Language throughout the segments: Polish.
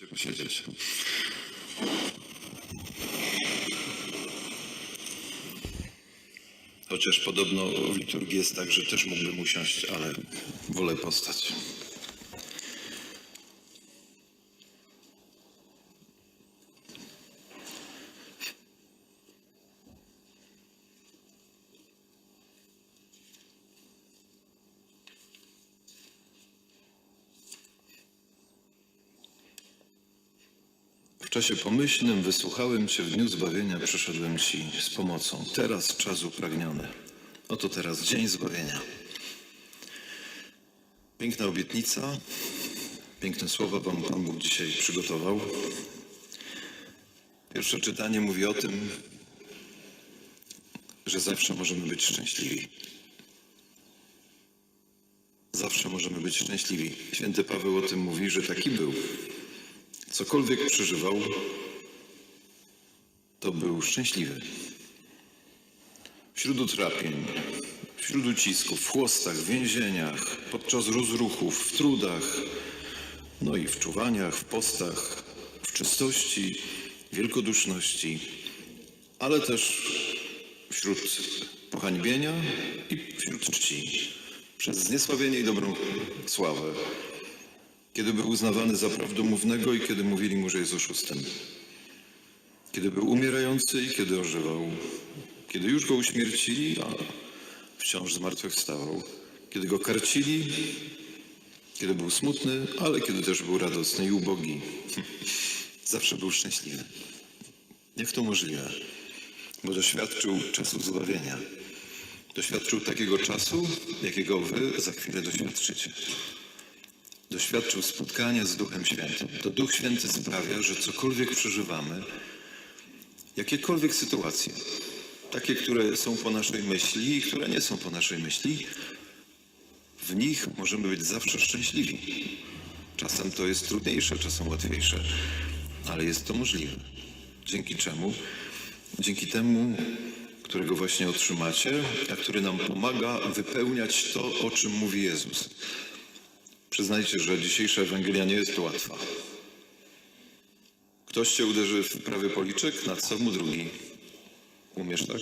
Gdzie? Chociaż podobno w liturgii jest tak, że też mógłbym usiąść, ale wolę postać. Czasie pomyślnym wysłuchałem Cię w dniu zbawienia, przyszedłem Ci z pomocą. Teraz czas upragniony. Oto teraz dzień zbawienia. Piękna obietnica, piękne słowa Wam Pan Bóg dzisiaj przygotował. Pierwsze czytanie mówi o tym, że zawsze możemy być szczęśliwi. Zawsze możemy być szczęśliwi. Święty Paweł o tym mówi, że taki był. Cokolwiek przeżywał, to był szczęśliwy. Wśród utrapień, wśród ucisków, w chłostach, w więzieniach, podczas rozruchów, w trudach, no i w czuwaniach, w postach, w czystości, wielkoduszności, ale też wśród pohańbienia i wśród czci, przez zniesławienie i dobrą sławę, kiedy był uznawany za prawdomównego i kiedy mówili mu, że jest oszustem. Kiedy był umierający i kiedy ożywał. Kiedy już go uśmiercili, a wciąż zmartwychwstawał. Kiedy go karcili, kiedy był smutny, ale kiedy też był radosny i ubogi. Zawsze był szczęśliwy. Jak to możliwe? Bo doświadczył czasu zbawienia. Doświadczył takiego czasu, jakiego wy za chwilę doświadczycie doświadczył spotkania z Duchem Świętym. To Duch Święty sprawia, że cokolwiek przeżywamy, jakiekolwiek sytuacje, takie, które są po naszej myśli i które nie są po naszej myśli, w nich możemy być zawsze szczęśliwi. Czasem to jest trudniejsze, czasem łatwiejsze, ale jest to możliwe. Dzięki czemu? Dzięki temu, którego właśnie otrzymacie, a który nam pomaga wypełniać to, o czym mówi Jezus. Przyznajcie, że dzisiejsza Ewangelia nie jest łatwa. Ktoś cię uderzy w prawy policzek, nad sobą drugi. Umiesz tak?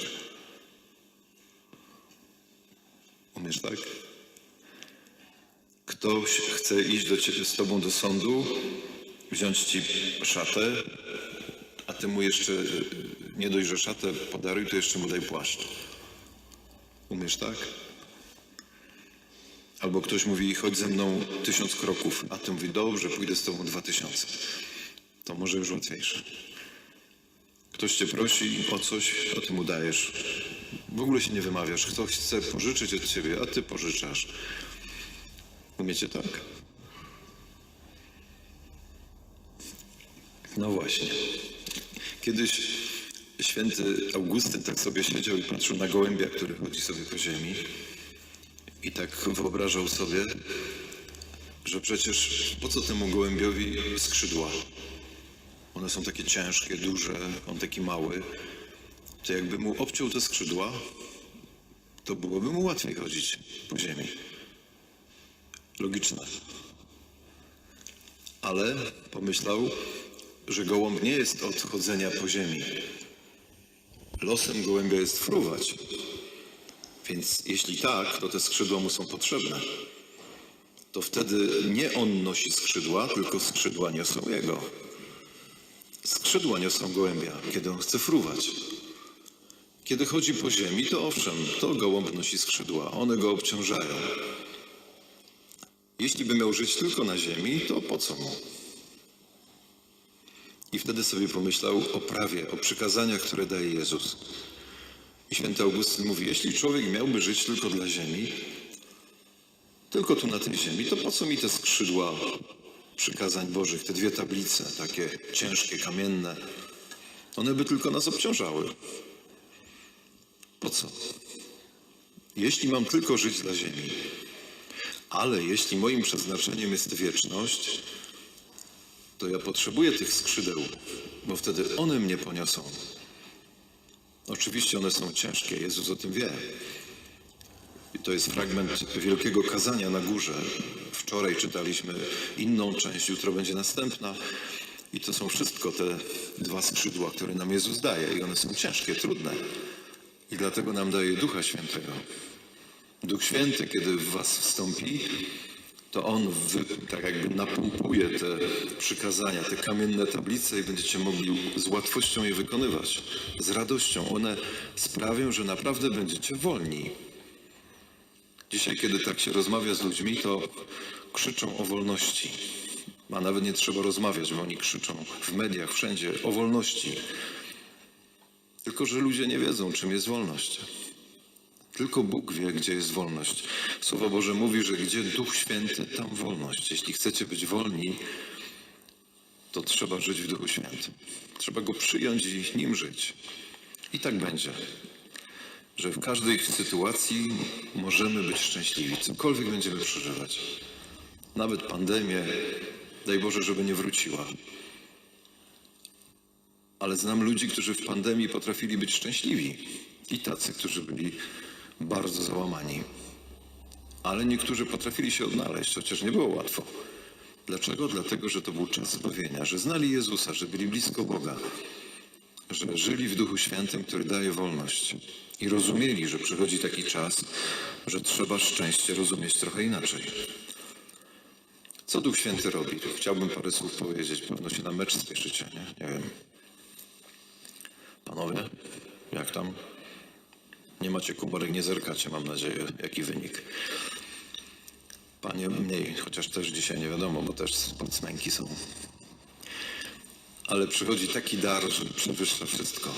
Umiesz tak? Ktoś chce iść do ciebie, z tobą do sądu, wziąć ci szatę, a ty mu jeszcze nie dość, szatę podaruj, to jeszcze mu daj płaszcz. Umiesz tak? Albo ktoś mówi, chodź ze mną tysiąc kroków, a ty mówi, dobrze, pójdę z tobą dwa tysiące. To może już łatwiejsze. Ktoś cię prosi o coś, a ty mu dajesz. W ogóle się nie wymawiasz. Ktoś chce pożyczyć od ciebie, a ty pożyczasz. Umiecie tak? No właśnie. Kiedyś święty Augustyn tak sobie siedział i patrzył na gołębia, który chodzi sobie po ziemi. I tak wyobrażał sobie, że przecież po co temu gołębiowi skrzydła? One są takie ciężkie, duże, on taki mały. To jakby mu obciął te skrzydła, to byłoby mu łatwiej chodzić po ziemi. Logiczne. Ale pomyślał, że gołąb nie jest od chodzenia po ziemi. Losem gołębia jest fruwać. Więc jeśli tak, to te skrzydła mu są potrzebne. To wtedy nie on nosi skrzydła, tylko skrzydła niosą jego. Skrzydła niosą gołębia, kiedy on chce fruwać. Kiedy chodzi po ziemi, to owszem, to gołąb nosi skrzydła, one go obciążają. Jeśli by miał żyć tylko na ziemi, to po co mu? I wtedy sobie pomyślał o prawie, o przykazaniach, które daje Jezus. I święty Augustyn mówi, jeśli człowiek miałby żyć tylko dla ziemi, tylko tu na tej ziemi, to po co mi te skrzydła przykazań Bożych, te dwie tablice, takie ciężkie, kamienne? One by tylko nas obciążały. Po co? Jeśli mam tylko żyć dla ziemi, ale jeśli moim przeznaczeniem jest wieczność, to ja potrzebuję tych skrzydeł, bo wtedy one mnie poniosą. Oczywiście one są ciężkie, Jezus o tym wie. I to jest fragment wielkiego kazania na górze. Wczoraj czytaliśmy inną część, jutro będzie następna. I to są wszystko te dwa skrzydła, które nam Jezus daje. I one są ciężkie, trudne. I dlatego nam daje Ducha Świętego. Duch Święty, kiedy w was wstąpi, to On wy, tak jakby napompuje te przykazania, te kamienne tablice i będziecie mogli z łatwością je wykonywać. Z radością. One sprawią, że naprawdę będziecie wolni. Dzisiaj, kiedy tak się rozmawia z ludźmi, to krzyczą o wolności. A nawet nie trzeba rozmawiać, bo oni krzyczą w mediach, wszędzie o wolności. Tylko, że ludzie nie wiedzą, czym jest wolność. Tylko Bóg wie, gdzie jest wolność. Słowo Boże mówi, że gdzie Duch Święty, tam wolność. Jeśli chcecie być wolni, to trzeba żyć w Duchu Świętym. Trzeba Go przyjąć i nim żyć. I tak będzie, że w każdej sytuacji możemy być szczęśliwi, cokolwiek będziemy przeżywać. Nawet pandemię, daj Boże, żeby nie wróciła. Ale znam ludzi, którzy w pandemii potrafili być szczęśliwi. I tacy, którzy byli bardzo załamani. Ale niektórzy potrafili się odnaleźć, chociaż nie było łatwo. Dlaczego? Dlatego, że to był czas zbawienia, że znali Jezusa, że byli blisko Boga, że żyli w Duchu Świętym, który daje wolność. I rozumieli, że przychodzi taki czas, że trzeba szczęście rozumieć trochę inaczej. Co Duch Święty robi? Chciałbym parę słów powiedzieć. Pewno się na mecz spieszycie, nie? Nie wiem. Panowie, jak tam? Nie macie komórek, nie zerkacie, mam nadzieję, jaki wynik. Panie mniej, chociaż też dzisiaj nie wiadomo, bo też sportsmenki są. Ale przychodzi taki dar, że przewyższa wszystko.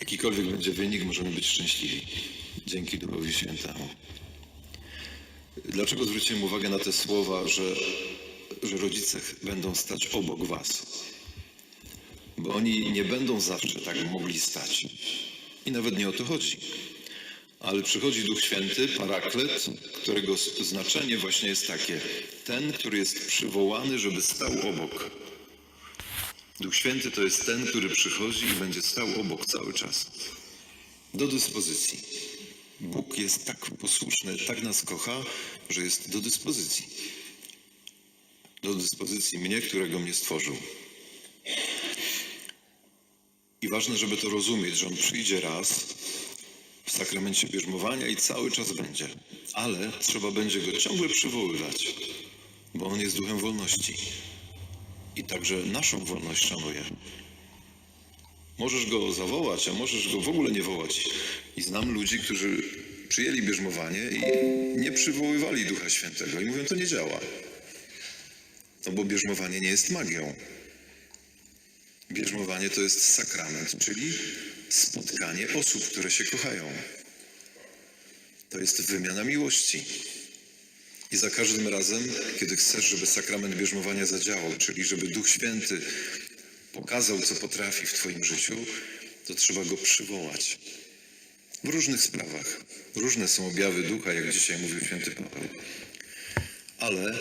Jakikolwiek będzie wynik, możemy być szczęśliwi. Dzięki Duchowi Świętemu. Dlaczego zwróciłem uwagę na te słowa, że, że rodzice będą stać obok was? Bo oni nie będą zawsze tak mogli stać. I nawet nie o to chodzi. Ale przychodzi Duch Święty, paraklet, którego znaczenie właśnie jest takie. Ten, który jest przywołany, żeby stał obok. Duch Święty to jest ten, który przychodzi i będzie stał obok cały czas. Do dyspozycji. Bóg jest tak posłuszny, tak nas kocha, że jest do dyspozycji. Do dyspozycji mnie, którego mnie stworzył. I ważne, żeby to rozumieć, że On przyjdzie raz w sakramencie bierzmowania i cały czas będzie. Ale trzeba będzie Go ciągle przywoływać, bo On jest duchem wolności. I także naszą wolność szanuje. Możesz Go zawołać, a możesz Go w ogóle nie wołać. I znam ludzi, którzy przyjęli bierzmowanie i nie przywoływali Ducha Świętego. I mówią, to nie działa. No bo bierzmowanie nie jest magią. Bierzmowanie to jest sakrament, czyli spotkanie osób, które się kochają. To jest wymiana miłości. I za każdym razem, kiedy chcesz, żeby sakrament bierzmowania zadziałał, czyli żeby Duch Święty pokazał, co potrafi w Twoim życiu, to trzeba go przywołać. W różnych sprawach. Różne są objawy ducha, jak dzisiaj mówił święty Paweł. Ale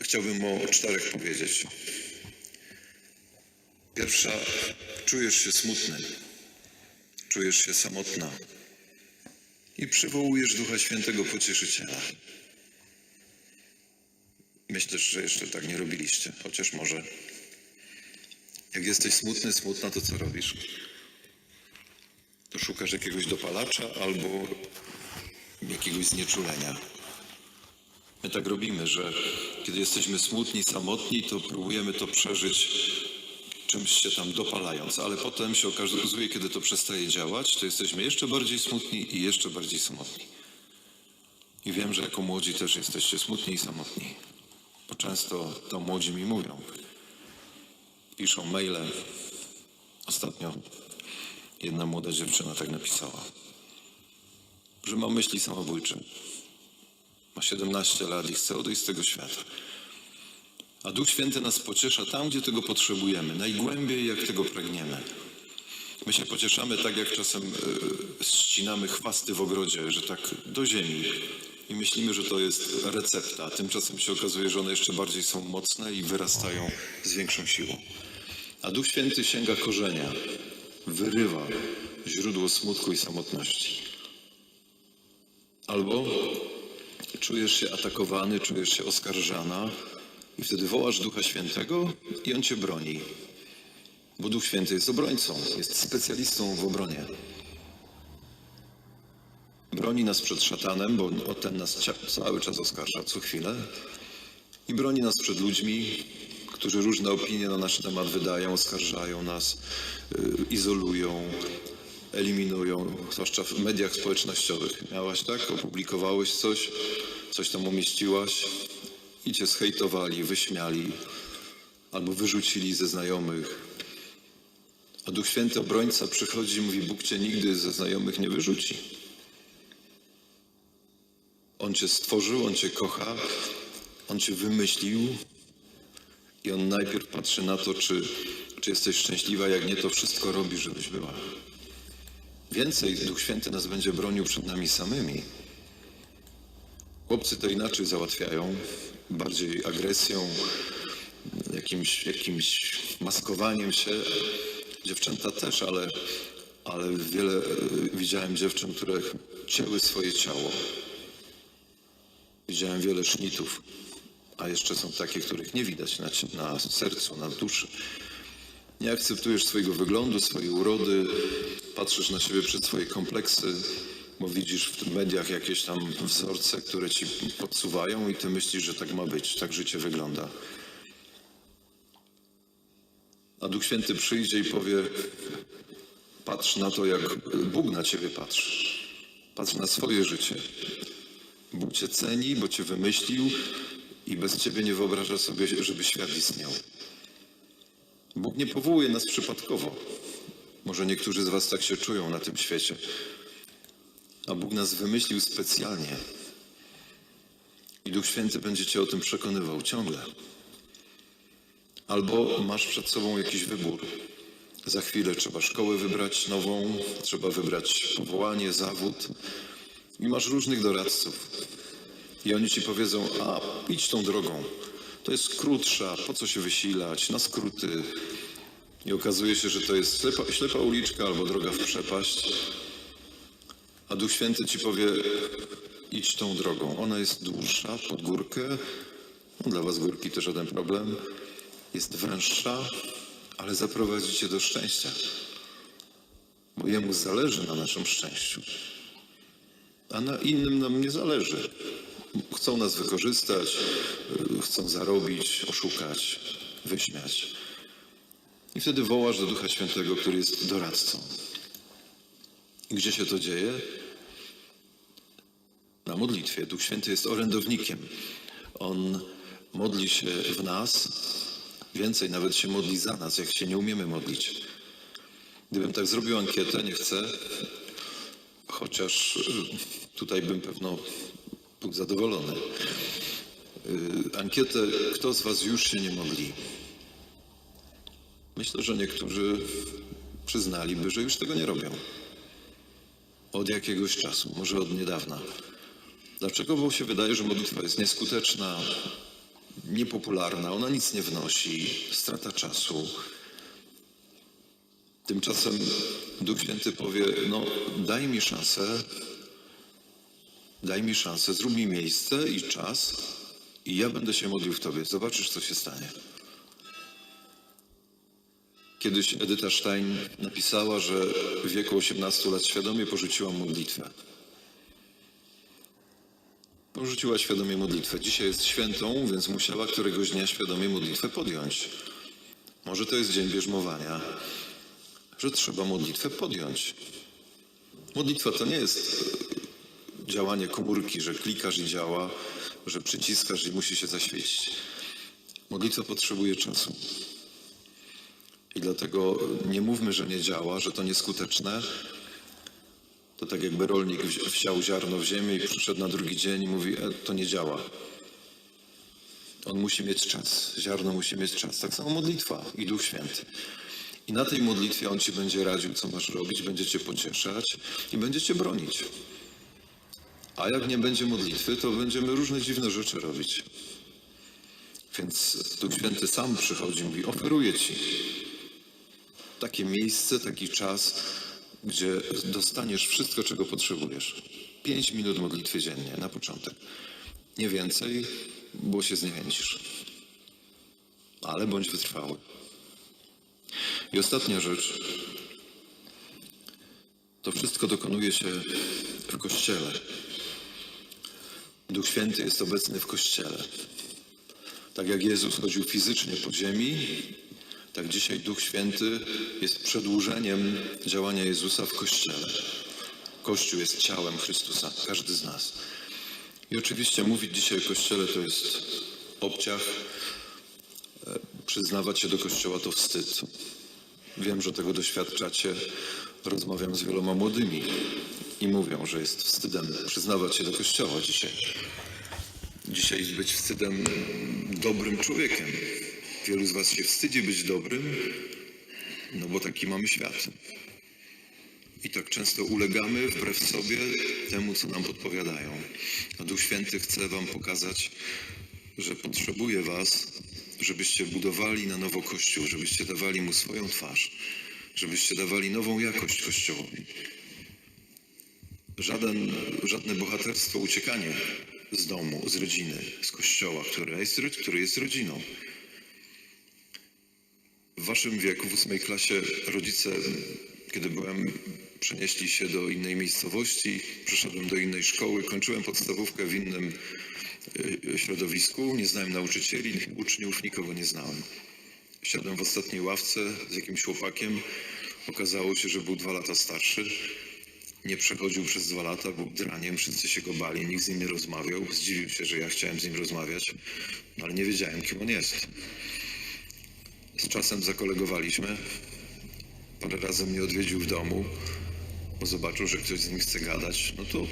chciałbym o czterech powiedzieć. Pierwsza, czujesz się smutny, czujesz się samotna i przywołujesz Ducha Świętego Pocieszyciela. Myślę, że jeszcze tak nie robiliście, chociaż może. Jak jesteś smutny, smutna, to co robisz? To szukasz jakiegoś dopalacza albo jakiegoś znieczulenia. My tak robimy, że kiedy jesteśmy smutni, samotni, to próbujemy to przeżyć czymś się tam dopalając, ale potem się okazuje, kiedy to przestaje działać, to jesteśmy jeszcze bardziej smutni i jeszcze bardziej samotni. I wiem, że jako młodzi też jesteście smutni i samotni, bo często to młodzi mi mówią. Piszą maile. Ostatnio jedna młoda dziewczyna tak napisała, że ma myśli samobójcze. Ma 17 lat i chce odejść z tego świata. A Duch Święty nas pociesza tam, gdzie tego potrzebujemy, najgłębiej, jak tego pragniemy. My się pocieszamy tak, jak czasem e, ścinamy chwasty w ogrodzie, że tak do ziemi. I myślimy, że to jest recepta, a tymczasem się okazuje, że one jeszcze bardziej są mocne i wyrastają z większą siłą. A Duch Święty sięga korzenia, wyrywa źródło smutku i samotności. Albo czujesz się atakowany, czujesz się oskarżana I wtedy wołasz Ducha Świętego i On cię broni. Bo Duch Święty jest obrońcą, jest specjalistą w obronie. Broni nas przed szatanem, bo ten nas cały czas oskarża, co chwilę. I broni nas przed ludźmi, którzy różne opinie na nasz temat wydają, oskarżają nas, y, izolują, eliminują, zwłaszcza w mediach społecznościowych. Miałaś tak? Opublikowałeś coś, coś tam umieściłaś i cię zhejtowali, wyśmiali albo wyrzucili ze znajomych. A Duch Święty obrońca przychodzi i mówi: Bóg cię nigdy ze znajomych nie wyrzuci. On cię stworzył, on cię kocha, on cię wymyślił i on najpierw patrzy na to, czy, czy jesteś szczęśliwa, jak nie, to wszystko robi, żebyś była. Więcej Duch Święty nas będzie bronił przed nami samymi. Chłopcy to inaczej załatwiają, bardziej agresją, jakimś, jakimś maskowaniem się. Dziewczęta też, ale, ale wiele e, widziałem dziewczyn, które cięły swoje ciało. Widziałem wiele sznitów, a jeszcze są takie, których nie widać na, na sercu, na duszy. Nie akceptujesz swojego wyglądu, swojej urody, patrzysz na siebie przez swoje kompleksy, bo widzisz w mediach jakieś tam wzorce, które ci podsuwają i ty myślisz, że tak ma być, tak życie wygląda. A Duch Święty przyjdzie i powie, patrz na to, jak Bóg na ciebie patrzy. Patrz na swoje życie. Bóg cię ceni, bo cię wymyślił i bez ciebie nie wyobraża sobie, żeby świat istniał. Bóg nie powołuje nas przypadkowo. Może niektórzy z was tak się czują na tym świecie. A Bóg nas wymyślił specjalnie. I Duch Święty będzie cię o tym przekonywał ciągle. Albo masz przed sobą jakiś wybór. Za chwilę trzeba szkołę wybrać nową, trzeba wybrać powołanie, zawód. I masz różnych doradców. I oni ci powiedzą, a idź tą drogą. To jest krótsza, po co się wysilać, na skróty. I okazuje się, że to jest ślepa, ślepa uliczka albo droga w przepaść. A Duch Święty ci powie, idź tą drogą. Ona jest dłuższa, pod górkę. No, dla was górki to żaden problem. Jest węższa, ale zaprowadzi cię do szczęścia. Bo Jemu zależy na naszym szczęściu a na innym nam nie zależy. Chcą nas wykorzystać, y, chcą zarobić, oszukać, wyśmiać. I wtedy wołasz do Ducha Świętego, który jest doradcą. I gdzie się to dzieje? Na modlitwie. Duch Święty jest orędownikiem. On modli się w nas, więcej nawet się modli za nas, jak się nie umiemy modlić. Gdybym tak zrobił ankietę, nie chcę, chociaż y, tutaj bym pewno był zadowolony. Y, Ankietę, kto z Was już się nie modli? Myślę, że niektórzy przyznaliby, że już tego nie robią. Od jakiegoś czasu, może od niedawna. Dlaczego? Bo się wydaje, że modlitwa jest nieskuteczna, niepopularna, ona nic nie wnosi, strata czasu. Tymczasem Duch Święty powie, no daj mi szansę, daj mi szansę, zrób mi miejsce i czas i ja będę się modlił w Tobie. Zobaczysz, co się stanie. Kiedyś Edyta Stein napisała, że w wieku 18 lat świadomie porzuciła modlitwę. Porzuciła świadomie modlitwę. Dzisiaj jest świętą, więc musiała któregoś dnia świadomie modlitwę podjąć. Może to jest dzień bierzmowania, że trzeba modlitwę podjąć. Modlitwa to nie jest e, działanie komórki, że klikasz i działa, że przyciskasz i musi się zaświecić. Modlitwa potrzebuje czasu. I dlatego nie mówmy, że nie działa, że to nieskuteczne. To tak jakby rolnik wsiał ziarno w ziemię i przyszedł na drugi dzień i mówi, e, to nie działa. On musi mieć czas. Ziarno musi mieć czas. Tak samo modlitwa i Duch Święty. I na tej modlitwie On Ci będzie radził, co masz robić, będzie Cię pocieszać i będzie Cię bronić. A jak nie będzie modlitwy, to będziemy różne dziwne rzeczy robić. Więc Duch Święty sam przychodzi i mówi, oferuję Ci takie miejsce, taki czas, gdzie dostaniesz wszystko, czego potrzebujesz. Pięć minut modlitwy dziennie na początek. Nie więcej, bo się zniechęcisz. ale bądź wytrwały. I ostatnia rzecz. To wszystko dokonuje się w Kościele. Duch Święty jest obecny w Kościele. Tak jak Jezus chodził fizycznie po ziemi, tak dzisiaj Duch Święty jest przedłużeniem działania Jezusa w Kościele. Kościół jest ciałem Chrystusa, każdy z nas. I oczywiście mówić dzisiaj o Kościele to jest obciach. E, Przyznawać się do Kościoła to wstyd. Wiem, że tego doświadczacie. Rozmawiam z wieloma młodymi i mówią, że jest wstydem przyznawać się do Kościoła dzisiaj. Dzisiaj być wstydem dobrym człowiekiem. Wielu z Was się wstydzi być dobrym, no bo taki mamy świat. I tak często ulegamy wbrew sobie temu, co nam podpowiadają. A Duch Święty chce Wam pokazać, że potrzebuje Was, żebyście budowali na nowo Kościół, żebyście dawali Mu swoją twarz, żebyście dawali nową jakość Kościołowi. Żaden, żadne bohaterstwo, uciekanie z domu, z rodziny, z Kościoła, jest, który jest rodziną. Waszym wieku, w ósmej klasie, rodzice, kiedy byłem, przenieśli się do innej miejscowości, przeszedłem do innej szkoły, kończyłem podstawówkę w innym y, środowisku, nie znałem nauczycieli, uczniów, nikogo nie znałem. Siadłem w ostatniej ławce z jakimś chłopakiem, okazało się, że był dwa lata starszy, nie przechodził przez dwa lata, był draniem, wszyscy się go bali, nikt z nim nie rozmawiał, zdziwił się, że ja chciałem z nim rozmawiać, ale nie wiedziałem, kim on jest. Z czasem zakolegowaliśmy. Parę razy mnie odwiedził w domu, bo zobaczył, że ktoś z nim chce gadać. No to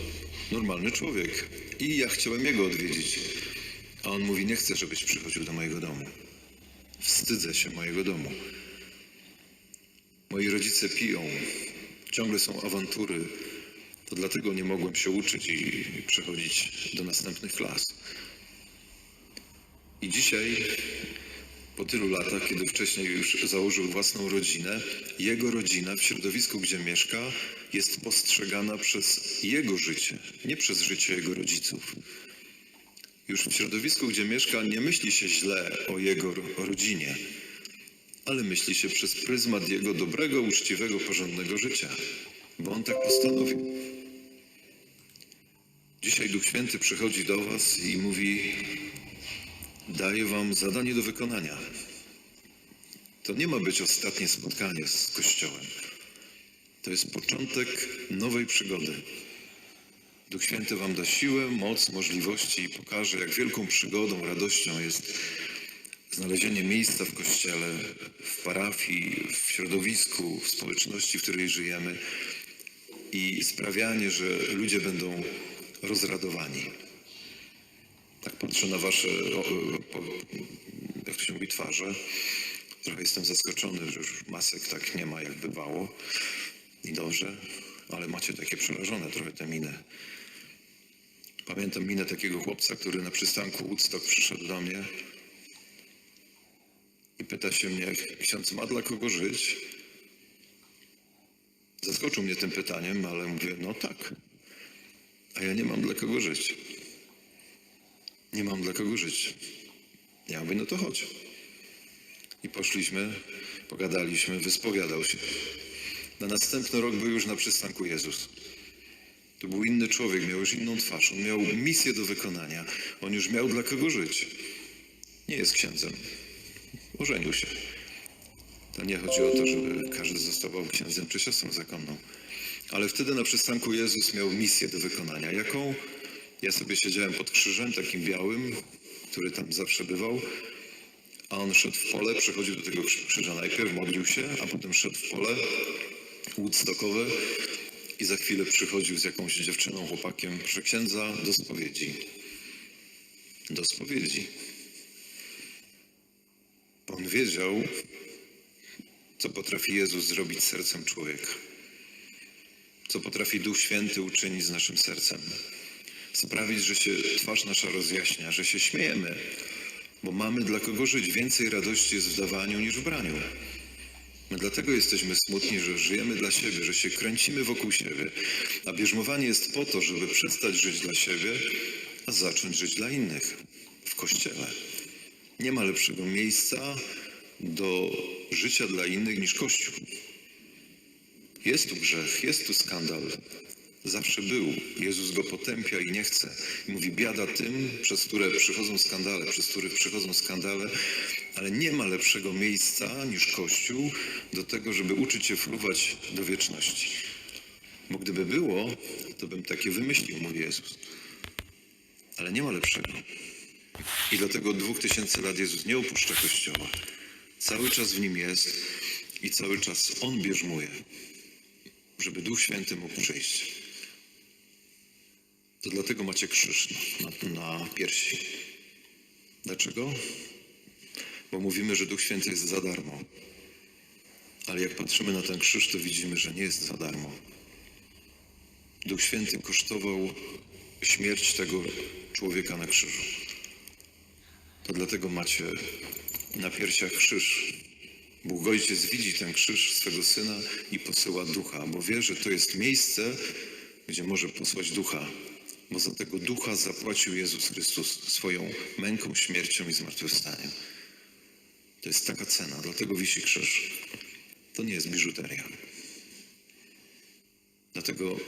normalny człowiek. I ja chciałem jego odwiedzić. A on mówi, nie chcę, żebyś przychodził do mojego domu. Wstydzę się mojego domu. Moi rodzice piją. Ciągle są awantury. To dlatego nie mogłem się uczyć i przechodzić do następnych klas. I dzisiaj po tylu latach, kiedy wcześniej już założył własną rodzinę, jego rodzina w środowisku, gdzie mieszka, jest postrzegana przez jego życie, nie przez życie jego rodziców. Już w środowisku, gdzie mieszka, nie myśli się źle o jego ro- rodzinie, ale myśli się przez pryzmat jego dobrego, uczciwego, porządnego życia, bo on tak postanowił. Dzisiaj Duch Święty przychodzi do Was i mówi: daje wam zadanie do wykonania. To nie ma być ostatnie spotkanie z Kościołem. To jest początek nowej przygody. Duch Święty wam da siłę, moc, możliwości i pokaże, jak wielką przygodą, radością jest znalezienie miejsca w Kościele, w parafii, w środowisku, w społeczności, w której żyjemy i sprawianie, że ludzie będą rozradowani. Tak patrzę na wasze, jak to się mówi, twarze. Trochę jestem zaskoczony, że już masek tak nie ma, jak bywało. I dobrze, ale macie takie przerażone trochę te miny. Pamiętam minę takiego chłopca, który na przystanku Woodstock przyszedł do mnie i pyta się mnie, ksiądz ma dla kogo żyć? Zaskoczył mnie tym pytaniem, ale mówię, no tak. A ja nie mam dla kogo żyć. Nie mam dla kogo żyć. Ja mówię, no to chodź. I poszliśmy, pogadaliśmy, wyspowiadał się. Na następny rok był już na przystanku Jezus. To był inny człowiek, miał już inną twarz. On miał misję do wykonania. On już miał dla kogo żyć. Nie jest księdzem. Ożenił się. To nie chodzi o to, żeby każdy zostawał księdzem czy siostrą zakonną. Ale wtedy na przystanku Jezus miał misję do wykonania. Jaką? Ja sobie siedziałem pod krzyżem takim białym, który tam zawsze bywał, a on szedł w pole, przechodził do tego krzy- krzyża najpierw, modlił się, a potem szedł w pole woodstockowe i za chwilę przychodził z jakąś dziewczyną, chłopakiem, proszę księdza, do spowiedzi. Do spowiedzi. On wiedział, co potrafi Jezus zrobić sercem człowieka. Co potrafi Duch Święty uczynić z naszym sercem. Sprawić, że się twarz nasza rozjaśnia, że się śmiejemy, bo mamy dla kogo żyć. Więcej radości jest w dawaniu niż w braniu. My dlatego jesteśmy smutni, że żyjemy dla siebie, że się kręcimy wokół siebie. A bierzmowanie jest po to, żeby przestać żyć dla siebie, a zacząć żyć dla innych w kościele. Nie ma lepszego miejsca do życia dla innych niż Kościół. Jest tu grzech, jest tu skandal. Zawsze był. Jezus go potępia i nie chce. I mówi, biada tym, przez które przychodzą skandale, przez których przychodzą skandale, ale nie ma lepszego miejsca niż Kościół do tego, żeby uczyć się fruwać do wieczności. Bo gdyby było, to bym takie wymyślił, mówi Jezus. Ale nie ma lepszego. I dlatego od dwóch tysięcy lat Jezus nie opuszcza Kościoła. Cały czas w nim jest i cały czas On bierzmuje, żeby Duch Święty mógł przyjść. To dlatego macie krzyż na, na piersi. Dlaczego? Bo mówimy, że Duch Święty jest za darmo. Ale jak patrzymy na ten krzyż, to widzimy, że nie jest za darmo. Duch Święty kosztował śmierć tego człowieka na krzyżu. To dlatego macie na piersiach krzyż. Bóg Ojciec widzi ten krzyż swego Syna i posyła Ducha, bo wie, że to jest miejsce, gdzie może posłać Ducha, bo za tego Ducha zapłacił Jezus Chrystus swoją męką, śmiercią i zmartwychwstaniem. To jest taka cena, dlatego wisi krzyż. To nie jest biżuteria. Dlatego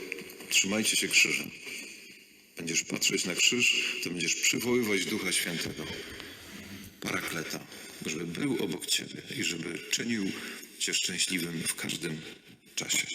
trzymajcie się krzyża. Będziesz patrzeć na krzyż, to będziesz przywoływać Ducha Świętego, Parakleta, żeby był obok Ciebie i żeby czynił Cię szczęśliwym w każdym czasie.